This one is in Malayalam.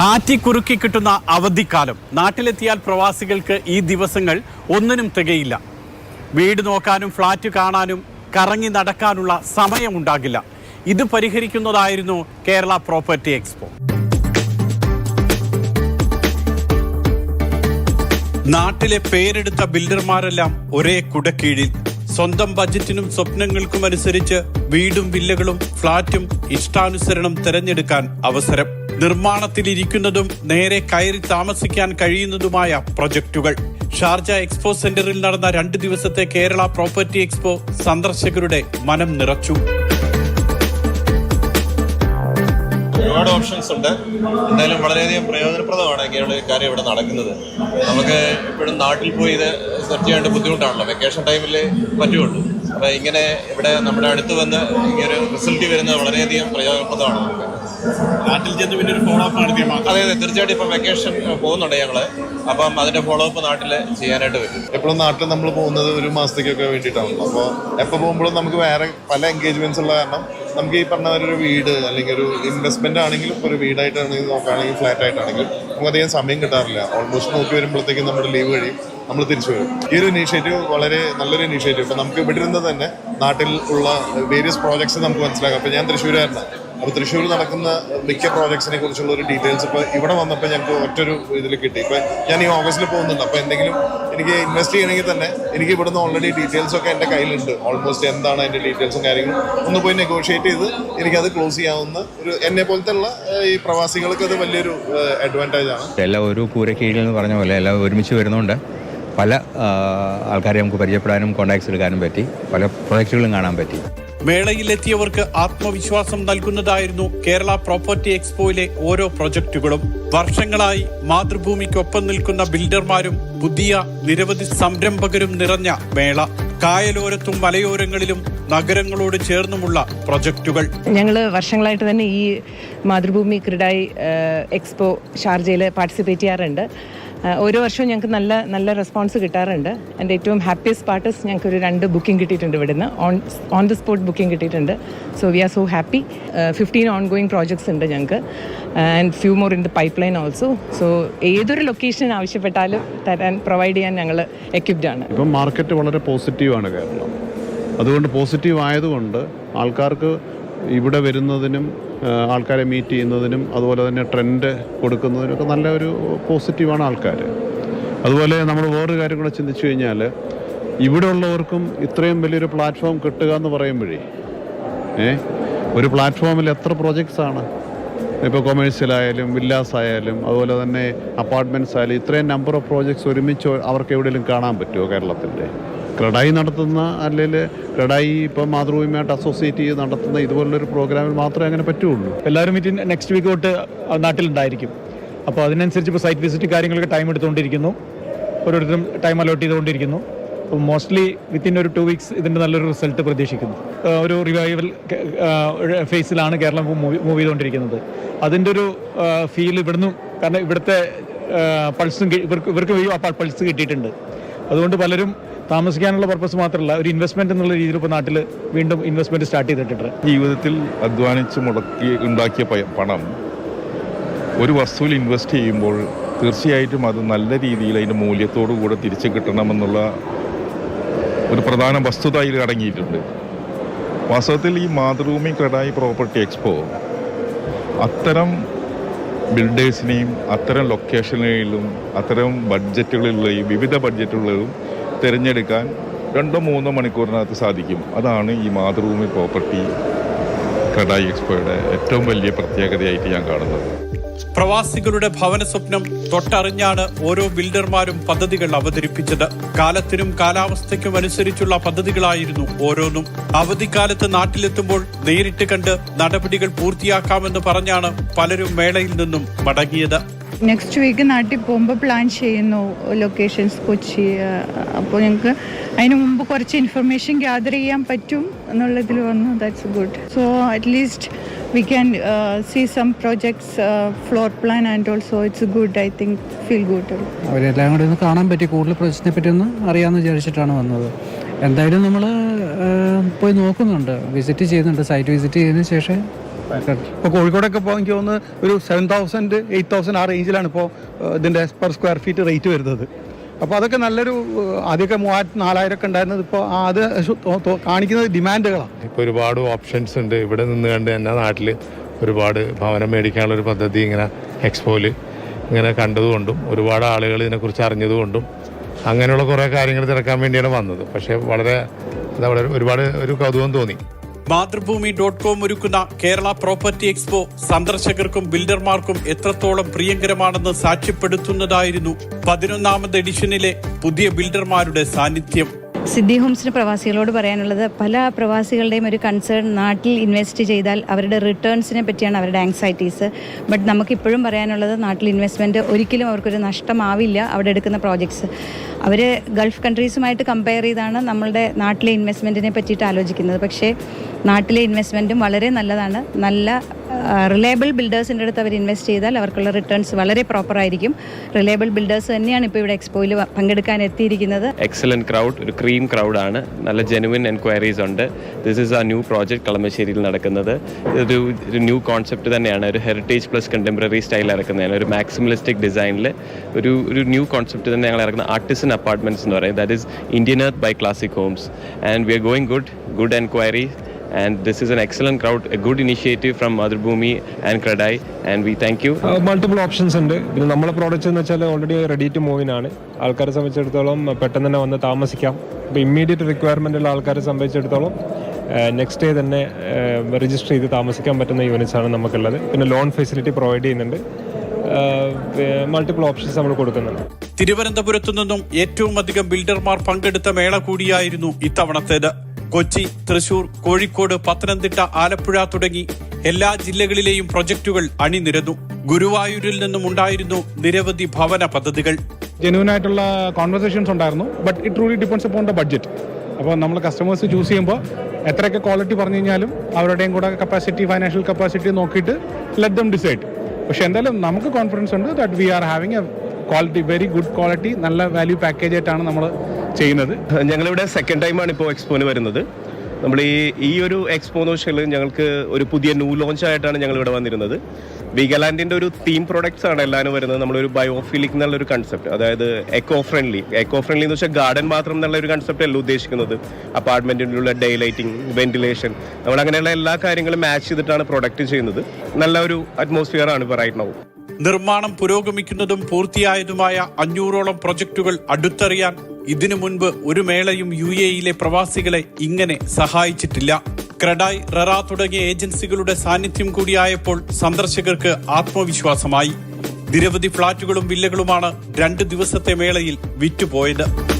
ആറ്റിക്കുറുക്കി കിട്ടുന്ന അവധിക്കാലം. നാട്ടിലെത്തിയാൽ പ്രവാസികൾക്ക് ഈ ദിവസങ്ങൾ ഒന്നിനും തികയില്ല. വീട് നോക്കാനും ഫ്ളാറ്റ് കാണാനും കറങ്ങി നടക്കാനുള്ള സമയമുണ്ടാകില്ല. ഇത് പരിഹരിക്കുന്നതായിരുന്നു കേരള പ്രോപ്പർട്ടി എക്സ്പോ. നാട്ടിലെ പേരെടുത്ത ബിൽഡർമാരെല്ലാം ഒരേ കുടക്കീഴിൽ സ്വന്തം ബജറ്റിനും സ്വപ്നങ്ങൾക്കും അനുസരിച്ച് വീടും വില്ലകളും ഫ്ളാറ്റും ഇഷ്ടാനുസരണം തിരഞ്ഞെടുക്കാൻ അവസരം. നിർമ്മാണത്തിലിരിക്കുന്നതും നേരെ കയറി താമസിക്കാൻ കഴിയുന്നതുമായ പ്രൊജക്ടുകൾ. ഷാർജ എക്സ്പോ സെന്ററിൽ നടന്ന രണ്ട് ദിവസത്തെ കേരള പ്രോപ്പർട്ടി എക്സ്പോ സന്ദർശകരുടെ മനം നിറച്ചു. ഒരുപാട് ഓപ്ഷൻസ് ഉണ്ട്. എന്തായാലും വളരെയധികം പ്രയോജനപ്രദമാണ് ഇങ്ങനെയുള്ള കാര്യം ഇവിടെ നടക്കുന്നത്. നമുക്ക് എപ്പോഴും നാട്ടിൽ പോയി ഇത് സെർച്ച് ചെയ്യേണ്ട ബുദ്ധിമുട്ടാണല്ലോ. വെക്കേഷൻ ടൈമിൽ പറ്റുള്ളൂ. അപ്പോൾ ഇങ്ങനെ ഇവിടെ നമ്മുടെ അടുത്ത് വന്ന് ഇങ്ങനെ റിസൾട്ട് വരുന്നത് വളരെയധികം പ്രയോജനപ്രദമാണ്. നമുക്ക് നാട്ടിൽ ചെന്ന് പിന്നെ ഒരു ഫോളോ അപ്പ് നടത്തിയാൽ അതെ അതെ തീർച്ചയായിട്ടും ഇപ്പം വെക്കേഷൻ പോകുന്നുണ്ട് ഞങ്ങൾ അപ്പം അതിന്റെ ഫോളോ അപ്പ് നാട്ടിൽ ചെയ്യാനായിട്ട് പറ്റും. എപ്പോഴും നാട്ടിൽ നമ്മൾ പോകുന്നത് ഒരു മാസത്തേക്കൊക്കെ വേണ്ടിയിട്ടാണല്ലോ. അപ്പോൾ എപ്പോൾ പോകുമ്പോഴും നമുക്ക് വേറെ പല എൻഗേജ്മെന്റ്സ് ഉള്ള കാരണം നമുക്ക് ഈ പറഞ്ഞ ഒരു വീട് അല്ലെങ്കിൽ ഒരു ഇൻവെസ്റ്റ്മെന്റ് ആണെങ്കിലും ഒരു വീടായിട്ടാണെങ്കിലും നോക്കുകയാണെങ്കിൽ ഫ്ലാറ്റ് ആയിട്ടാണെങ്കിലും നമുക്ക് അധികം സമയം കിട്ടാറില്ല. ഓൾമോസ്റ്റ് നോക്കി വരുമ്പോഴത്തേക്കും നമ്മുടെ ലീവ് കഴിയും നമ്മൾ തിരിച്ചു വരും. ഈ ഒരു ഇനീഷ്യേറ്റീവ് വളരെ നല്ലൊരു ഇനീഷ്യേറ്റീവ് ഇപ്പം നമുക്ക് ഇവിടെ ഇരുന്ന് തന്നെ നാട്ടിൽ ഉള്ള വേരിയസ് പ്രോജക്ട്സ് നമുക്ക് മനസ്സിലാക്കാം. അപ്പം ഞാൻ തൃശ്ശൂരുകാരനാണ്. അപ്പോൾ തൃശ്ശൂർ നടക്കുന്ന മിക്ക പ്രോജക്ട്സിനെ കുറിച്ചുള്ള ഒരു ഡീറ്റെയിൽസ് ഇപ്പോൾ ഇവിടെ വന്നപ്പോൾ ഞങ്ങൾക്ക് ഒറ്റൊരു ഇതിൽ കിട്ടി. ഇപ്പോൾ ഞാൻ ഈ ഓഗസ്റ്റിൽ പോകുന്നുണ്ട്. അപ്പോൾ എന്തെങ്കിലും എനിക്ക് ഇൻവെസ്റ്റ് ചെയ്യണമെങ്കിൽ തന്നെ എനിക്ക് ഇവിടുന്ന് ഓൾറെഡി ഡീറ്റെയിൽസ് ഒക്കെ എന്റെ കയ്യിലുണ്ട്. ഓൾമോസ്റ്റ് എന്താണ് അതിന്റെ ഡീറ്റെയിൽസും കാര്യങ്ങളും ഒന്ന് പോയി നെഗോഷിയേറ്റ് ചെയ്ത് എനിക്കത് ക്ലോസ് ചെയ്യാവുന്ന ഒരു എന്നെ പോലത്തെ ഉള്ള ഈ പ്രവാസികൾക്ക് അത് വലിയൊരു അഡ്വാന്റേജ് ആണ്. എല്ലാം ഒരു കൂരക്കീഴിൽ എന്ന് പറഞ്ഞ പോലെ എല്ലാം ഒരുമിച്ച് വരുന്നുണ്ട്. പല ആൾക്കാരെ നമുക്ക് പരിചയപ്പെടാനും കോണ്ടാക്ട്സ് എടുക്കാനും പറ്റി. പല പ്രൊജക്റ്റുകളും കാണാൻ പറ്റി. മേളയിലെത്തിയവർക്ക് ആത്മവിശ്വാസം നൽകുന്നതായിരുന്നു കേരള പ്രോപ്പർട്ടി എക്സ്പോയിലെ ഓരോ പ്രൊജക്ടുകളും. വർഷങ്ങളായി മാതൃഭൂമിക്കൊപ്പം നിൽക്കുന്ന ബിൽഡർമാരും പുതിയ നിരവധി സംരംഭകരും നിറഞ്ഞ മേള. കായലോരത്തും മലയോരങ്ങളിലും നഗരങ്ങളോട് ചേർന്നുമുള്ള പ്രൊജക്ടുകൾ. ഞങ്ങൾ വർഷങ്ങളായിട്ട് തന്നെ ഈ മാതൃഭൂമി ക്രിഡായി എക്സ്പോ ഷാർജയിൽ പാർട്ടിസിപ്പേറ്റ് ചെയ്യാറുണ്ട്. ഓരോ വർഷവും ഞങ്ങൾക്ക് നല്ല നല്ല റെസ്പോൺസ് കിട്ടാറുണ്ട്. എന്റെ ഏറ്റവും ഹാപ്പിയസ്റ്റ് പാർട്ടിസ് ഞങ്ങൾക്ക് ഒരു രണ്ട് ബുക്കിംഗ് കിട്ടിയിട്ടുണ്ട് ഇവിടുന്ന്. On on the spot booking കിട്ടിയിട്ടുണ്ട്. So we are so happy fifteen ongoing projects ഉണ്ട് ഞങ്ങൾക്ക്. And few more in the pipeline also so ഏതൊരു ലൊക്കേഷൻ ആവശ്യപ്പെട്ടാലും തരാൻ പ്രൊവൈഡ് ചെയ്യാൻ ഞങ്ങൾ എക്യുപ്ഡ് ആണ്. ഇപ്പം മാർക്കറ്റ് വളരെ പോസിറ്റീവാണ് കേരളം. അതുകൊണ്ട് പോസിറ്റീവ് ആയതുകൊണ്ട് ആൾക്കാർക്ക് ഇവിടെ വരുന്നതിനും ആൾക്കാരെ മീറ്റ് ചെയ്യുന്നതിനും അതുപോലെ തന്നെ ട്രെൻഡ് കൊടുക്കുന്നതിനൊക്കെ നല്ല ഒരു പോസിറ്റീവാണ് ആൾക്കാർ അതുപോലെ നമ്മൾ വേറൊരു കാര്യം കൂടെ ചിന്തിച്ചു കഴിഞ്ഞാൽ ഇവിടെ ഉള്ളവർക്കും ഇത്രയും വലിയൊരു പ്ലാറ്റ്ഫോം കിട്ടുക എന്ന് പറയുമ്പോഴേ ഏ ഒരു പ്ലാറ്റ്ഫോമിൽ എത്ര പ്രോജക്ട്സ് ആണ്? ഇപ്പോൾ കൊമേഴ്സ്യലായാലും വില്ലാസ് ആയാലും അതുപോലെ തന്നെ അപ്പാർട്ട്മെന്റ്സ് ആയാലും ഇത്രയും നമ്പർ ഓഫ് പ്രോജക്ട്സ് ഒരുമിച്ച് അവർക്ക് എവിടെയെങ്കിലും കാണാൻ പറ്റുമോ കേരളത്തിന്റെ ക്രഡായി നടത്തുന്ന അല്ലെങ്കിൽ ക്രഡായി ഇപ്പം മാതൃഭൂമിയായിട്ട് അസോസിയേറ്റ് ചെയ്ത് നടത്തുന്ന ഇതുപോലുള്ളൊരു പ്രോഗ്രാമിൽ മാത്രമേ അങ്ങനെ പറ്റുള്ളൂ. എല്ലാവരും മീറ്റിംഗ് നെക്സ്റ്റ് വീക്ക് തൊട്ട് നാട്ടിലുണ്ടായിരിക്കും. അപ്പോൾ അതിനനുസരിച്ച് ഇപ്പോൾ സൈറ്റ് വിസിറ്റ് കാര്യങ്ങളൊക്കെ ടൈം എടുത്തുകൊണ്ടിരിക്കുന്നു. ഓരോരുത്തരും ടൈം അലോട്ട് ചെയ്തുകൊണ്ടിരിക്കുന്നു. അപ്പോൾ മോസ്റ്റ്ലി വിത്തിൻ ഒരു ടു വീക്സ് ഇതിന്റെ നല്ലൊരു റിസൾട്ട് പ്രതീക്ഷിക്കുന്നു. ഒരു റിവൈവൽ ഫേസിലാണ് കേരളം മൂവ് മൂവ് ചെയ്തുകൊണ്ടിരിക്കുന്നത്. അതിന്റെ ഒരു ഫീൽ ഇവിടുന്നു കാരണം ഇവിടുത്തെ പൾസും ഇവർക്ക് ഇവർക്ക് ആ പൾസ് കിട്ടിയിട്ടുണ്ട്. അതുകൊണ്ട് പലരും താമസിക്കാനുള്ള പർപ്പസ് മാത്രമല്ല ഒരു ഇൻവെസ്റ്റ്മെന്റ് എന്നുള്ള രീതിയിൽ ഇപ്പോൾ നാട്ടിൽ വീണ്ടും ഇൻവെസ്റ്റ്മെന്റ് സ്റ്റാർട്ട് ചെയ്തിട്ടുണ്ട്. ജീവിതത്തിൽ അധ്വാനിച്ച് മുടക്കി ഉണ്ടാക്കിയ പണം ഒരു വസ്തുവിൽ ഇൻവെസ്റ്റ് ചെയ്യുമ്പോൾ തീർച്ചയായിട്ടും അത് നല്ല രീതിയിൽ അതിന്റെ മൂല്യത്തോടു കൂടെ തിരിച്ചു കിട്ടണമെന്നുള്ള ഒരു പ്രധാന വസ്തുത ഇതിൽ അടങ്ങിയിട്ടുണ്ട്. വാസ്തവത്തിൽ ഈ മാതൃഭൂമി ക്രഡായി പ്രോപ്പർട്ടി എക്സ്പോ അത്തരം ബിൽഡേഴ്സിനെയും അത്തരം ലൊക്കേഷനുകളിലും അത്തരം ബഡ്ജറ്റുകളിലെയും വിവിധ ബഡ്ജറ്റുകളിലും തിരഞ്ഞെടുക്കാൻ രണ്ടോ മൂന്നോ മണിക്കൂറിനകത്ത് സാധിക്കും. അതാണ് ഈ മാതൃഭൂമി പ്രോപ്പർട്ടി കടായി എക്സ്പോയുടെ ഏറ്റവും വലിയ പ്രത്യേകതയായിട്ട് ഞാൻ കാണുന്നത്. പ്രവാസികളുടെ ഭവന സ്വപ്നം തൊട്ടറിഞ്ഞാണ് ഓരോ ബിൽഡർമാരും പദ്ധതികൾ അവതരിപ്പിച്ചത്. കാലത്തിനും കാലാവസ്ഥയ്ക്കും അനുസരിച്ചുള്ള പദ്ധതികളായിരുന്നു ഓരോന്നും. അവധിക്കാലത്ത് നാട്ടിലെത്തുമ്പോൾ നേരിട്ട് കണ്ട് നടപടികൾ പൂർത്തിയാക്കാമെന്ന് പറഞ്ഞാണ് പലരും മേളയിൽ നിന്നും മടങ്ങിയത്. നെക്സ്റ്റ് വീക്ക് നാട്ടിൽ പോകുമ്പോൾ പ്ലാൻ ചെയ്യുന്നു ലൊക്കേഷൻസ് കൊച്ചി അപ്പോൾ ഞങ്ങൾക്ക് അതിന് മുമ്പ് കുറച്ച് ഇൻഫർമേഷൻ ഗ്യാദർ ചെയ്യാൻ പറ്റും എന്നുള്ളതിൽ വന്നു. That's good so at least we can see some projects floor plan and also it's good I think feel good അവരെല്ലാം കൂടി ഒന്ന് കാണാൻ പറ്റി. കൂടുതൽ പ്രൊജക്റ്റിനെ പറ്റി ഒന്ന് അറിയാമെന്ന് വിചാരിച്ചിട്ടാണ് വന്നത്. എന്തായാലും നമ്മൾ പോയി നോക്കുന്നുണ്ട്. വിസിറ്റ് ചെയ്യുന്നുണ്ട്. സൈറ്റ് വിസിറ്റ് ചെയ്തതിന് ശേഷം ഇപ്പോൾ കോഴിക്കോടൊക്കെ ഇപ്പോൾ എനിക്ക് തോന്നുന്നു ഒരു സെവൻ തൗസൻഡ് എയ്റ്റ് തൗസൻഡ് ആ റേഞ്ചിലാണ് ഇപ്പോൾ ഇതിന്റെ പെർ സ്ക്വയർ ഫീറ്റ് റേറ്റ് വരുന്നത്. അപ്പോൾ അതൊക്കെ നല്ലൊരു ആദ്യമൊക്കെ മൂവായിരത്തി നാലായിരം ഒക്കെ ഉണ്ടായിരുന്നത് ഇപ്പോൾ അത് കാണിക്കുന്നത് ഡിമാൻഡുകളാണ് ഇപ്പോൾ ഒരുപാട് ഓപ്ഷൻസ് ഉണ്ട്. ഇവിടെ നിന്ന് കണ്ട് തന്നെ നാട്ടിൽ ഒരുപാട് ഭവനം മേടിക്കാനുള്ള ഒരു പദ്ധതി ഇങ്ങനെ എക്സ്പോയിൽ ഇങ്ങനെ കണ്ടതുകൊണ്ടും ഒരുപാട് ആളുകൾ ഇതിനെക്കുറിച്ച് അറിഞ്ഞതുകൊണ്ടും അങ്ങനെയുള്ള കുറേ കാര്യങ്ങൾ തിരക്കാൻ വേണ്ടിയാണ് വന്നത്. പക്ഷേ വളരെ എന്താ പറയുക ഒരുപാട് ഒരു കൗതുകം തോന്നി. മാതൃഭൂമി ഡോട്ട് കോം ഒരുക്കുന്ന കേരള പ്രോപ്പർട്ടി എക്സ്പോ സന്ദർശകർക്കും ബിൽഡർമാർക്കും എത്രത്തോളം പ്രിയങ്കരമാണെന്ന് സാക്ഷ്യപ്പെടുത്തുന്നതായിരുന്നു പതിനൊന്നാമത് എഡിഷനിലെ പുതിയ ബിൽഡർമാരുടെ സാന്നിധ്യം. സിദ്ധി ഹോംസിന് പ്രവാസികളോട് പറയാനുള്ളത് പല പ്രവാസികളുടെയും ഒരു കൺസേൺ നാട്ടിൽ ഇൻവെസ്റ്റ് ചെയ്താൽ അവരുടെ റിട്ടേൺസിനെ പറ്റിയാണ് അവരുടെ ആങ്സൈറ്റീസ് ബട്ട് നമുക്കിപ്പോഴും പറയാനുള്ളത് നാട്ടിൽ ഇൻവെസ്റ്റ്മെന്റ് ഒരിക്കലും അവർക്കൊരു നഷ്ടമാവില്ല അവിടെ എടുക്കുന്ന പ്രോജക്ട്സ് അവർ ഗൾഫ് കൺട്രീസുമായിട്ട് കമ്പയർ ചെയ്താണ് നമ്മളുടെ നാട്ടിലെ ഇൻവെസ്റ്റ്മെന്റിനെ പറ്റിയിട്ട് ആലോചിക്കുന്നത്. പക്ഷേ നാട്ടിലെ ഇൻവെസ്റ്റ്മെന്റും വളരെ നല്ലതാണ്. നല്ല റിലയബിൾ ബിൽഡേഴ്സിന്റെ അടുത്ത് അവർ ഇൻവെസ്റ്റ് ചെയ്താൽ അവർക്കുള്ള റിട്ടേൺസ് വളരെ പ്രോപ്പർ ആയിരിക്കും. റിലയബിൾ ബിൽഡേഴ്സ് തന്നെയാണ് ഇപ്പോൾ ഇവിടെ എക്സ്പോയിൽ പങ്കെടുക്കാൻ എത്തിയിരിക്കുന്നത്. എക്സലന്റ് ക്രൗഡ് ഒരു ക്രീം ക്രൗഡാണ് നല്ല ജെനുവിൻ എൻക്വയറീസ് ഉണ്ട്. This is a new project കളമശ്ശേരിയിൽ നടക്കുന്നത്. ഇതൊരു ഒരു ന്യൂ കോൺസെപ്റ്റ് തന്നെയാണ്. ഒരു ഹെറിറ്റേജ് പ്ലസ് കണ്ടംപററി സ്റ്റൈൽ ഇറക്കുന്നതാണ്. ഒരു മാക്സിമലിസ്റ്റിക് ഡിസൈനിൽ ഒരു ഒരു ന്യൂ കോൺസെപ്റ്റ് തന്നെ ഞങ്ങൾ ഇറക്കുന്ന. ആർട്ടിസൻ അപ്പാർട്ട്മെന്റ്സ് എന്ന് പറയും. That is Indian earth by classic homes and we are going good good enquiry and this is an excellent crowd a good initiative from Mathrubhumi and CREDAI and we thank you multiple options ഉണ്ട്. പിന്നെ നമ്മളെ പ്രോഡക്റ്റ്സ് എന്ന് വെച്ചാൽ ഓൾറെഡി റെഡി ടു മൂവിനാണ് ആൾക്കാരെ സംബന്ധിച്ചിടത്തോളം പെട്ടെന്ന് തന്നെ വന്ന് താമസിക്കാം. ഇപ്പോൾ ഇമ്മീഡിയറ്റ് റിക്വയർമെന്റ് ഉള്ള ആൾക്കാരെ സംബന്ധിച്ചിടത്തോളം നെക്സ്റ്റ് ഡേ തന്നെ രജിസ്റ്റർ ചെയ്ത് താമസിക്കാൻ പറ്റുന്ന യൂണിറ്റ്സ് ആണ് നമുക്കുള്ളത്. പിന്നെ ലോൺ ഫെസിലിറ്റി പ്രൊവൈഡ് ചെയ്യുന്നുണ്ട്. മൾട്ടിപ്പിൾ ഓപ്ഷൻസ് നമ്മൾ കൊടുക്കുന്നുണ്ട്. തിരുവനന്തപുരത്തു നിന്നും ഏറ്റവും അധികം ബിൽഡർമാർ പങ്കെടുത്ത മേള കൂടിയായിരുന്നു ഇത്തവണത്തേത്. കൊച്ചി തൃശൂർ കോഴിക്കോട് പത്തനംതിട്ട ആലപ്പുഴ തുടങ്ങി എല്ലാ ജില്ലകളിലെയും പ്രൊജക്ടുകൾ അണിനിരന്നു. ഗുരുവായൂരിൽ നിന്നും ഉണ്ടായിരുന്നു നിരവധി ഭവന പദ്ധതികൾ. ജെന്യൂൻ ആയിട്ടുള്ള കോൺവെർസേഷൻസ് ഉണ്ടായിരുന്നു but it really depends upon the budget അപ്പോൾ നമ്മൾ കസ്റ്റമേഴ്സ് ചൂസ് ചെയ്യുമ്പോൾ എത്രയൊക്കെ ക്വാളിറ്റി പറഞ്ഞു കഴിഞ്ഞാലും അവരുടെയും കൂടെ കപ്പാസിറ്റി ഫൈനാൻഷ്യൽ കപ്പാസിറ്റി നോക്കിയിട്ട് ലെറ്റ് ദം ഡിസൈഡ് പക്ഷെ എന്തായാലും നമുക്ക് കോൺഫിഡൻസ് ഉണ്ട് that we are having a quality very good quality നല്ല വാല്യൂ പാക്കേജ് ആയിട്ടാണ് നമ്മൾ ചെയ്യുന്നത്. ഞങ്ങളിവിടെ സെക്കൻഡ് ടൈമാണ് ഇപ്പോൾ എക്സ്പോന് വരുന്നത്. നമ്മൾ ഈ ഈ ഒരു എക്സ്പോ എന്ന് വെച്ചാൽ ഞങ്ങൾക്ക് ഒരു പുതിയ ന്യൂ ലോഞ്ച് ആയിട്ടാണ് ഞങ്ങൾ ഇവിടെ വന്നിരുന്നത്. വീഗലാൻഡിന്റെ ഒരു തീം പ്രൊഡക്ട്സ് ആണ് എല്ലാവരും വരുന്നത്. നമ്മളൊരു ബയോഫിലിക് എന്നുള്ള ഒരു കൺസെപ്റ്റ് അതായത് എക്കോ ഫ്രണ്ട്ലി എക്കോ ഫ്രണ്ട്ലി എന്ന് വെച്ചാൽ ഗാർഡൻ മാത്രം എന്നുള്ള ഒരു കൺസെപ്റ്റ് അല്ല ഉദ്ദേശിക്കുന്നത്. അപ്പാർട്ട്മെന്റിനുള്ള ഡേ ലൈറ്റിംഗ് വെന്റിലേഷൻ നമ്മൾ അങ്ങനെയുള്ള എല്ലാ കാര്യങ്ങളും മാച്ച് ചെയ്തിട്ടാണ് പ്രൊഡക്റ്റ് ചെയ്യുന്നത്. നല്ല ഒരു അറ്റ്മോസ്ഫിയർ ആണ് ഇപ്പോൾ റൈറ്റ് നൗ നിർമ്മാണം പുരോഗമിക്കുന്നതും പൂർത്തിയായതുമായ അഞ്ഞൂറോളം പ്രൊജക്ടുകൾ അടുത്തറിയാൻ ഇതിനു മുൻപ് ഒരു മേളയും യു എയിലെ പ്രവാസികളെ ഇങ്ങനെ സഹായിച്ചിട്ടില്ല. ക്രഡായ് റെറ തുടങ്ങിയ ഏജൻസികളുടെ സാന്നിധ്യം കൂടിയായപ്പോൾ സന്ദർശകർക്ക് ആത്മവിശ്വാസമായി. നിരവധി ഫ്ളാറ്റുകളും വില്ലകളുമാണ് രണ്ട് ദിവസത്തെ മേളയിൽ വിറ്റുപോയത്.